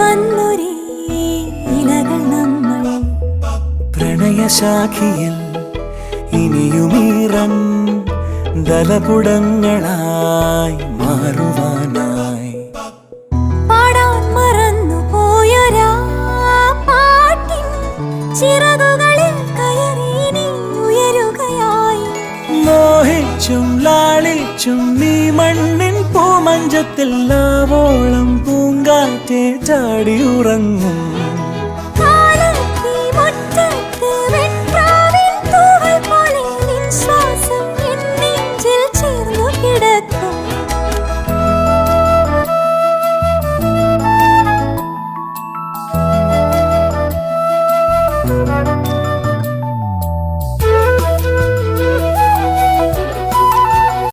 വന്നൊരേ ഇലകൾ പ്രണയശാഖിയിൽ ഇനിയുമീറൻ ദലപുടങ്ങളായി മാറുവാനായി. പാടാൻ മറന്നു പോയൊരാ പാട്ടിൻ ചിറകുകളിൽ ഉയരുകയായി. മോഹിച്ചും ലാളിച്ചും നീ മണ്ണിൻ പൂമഞ്ചത്തിൽ ലാവോളം പൂങ്കാറ്റെ ചാടി ഉറങ്ങും.